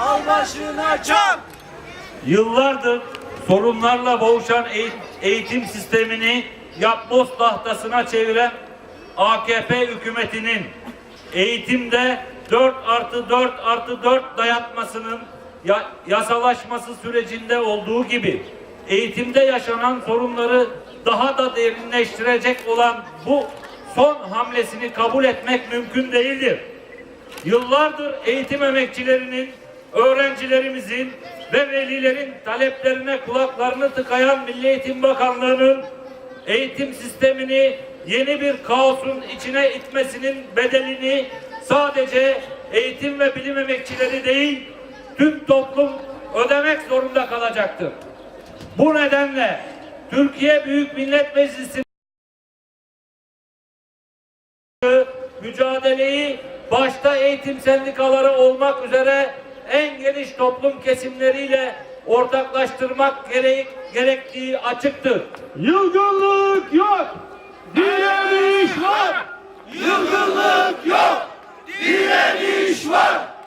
al başına çam. Yıllardır sorunlarla boğuşan eğit- eğitim sistemini yapboz tahtasına çeviren AKP hükümetinin eğitimde 4 artı 4 artı 4 dayatmasının ya- yasalaşması sürecinde olduğu gibi eğitimde yaşanan sorunları daha da derinleştirecek olan bu son hamlesini kabul etmek mümkün değildir. Yıllardır eğitim emekçilerinin, öğrencilerimizin ve velilerin taleplerine kulaklarını tıkayan Milli Eğitim Bakanlığı'nın eğitim sistemini yeni bir kaosun içine itmesinin bedelini sadece eğitim ve bilim emekçileri değil, tüm toplum ödemek zorunda kalacaktır. Bu nedenle Türkiye Büyük Millet Meclisi mücadeleyi başta eğitim sendikaları olmak üzere en geniş toplum kesimleriyle ortaklaştırmak gerek, gerektiği açıktır. Yılgınlık yok, direniş var. Yılgınlık yok, direniş var.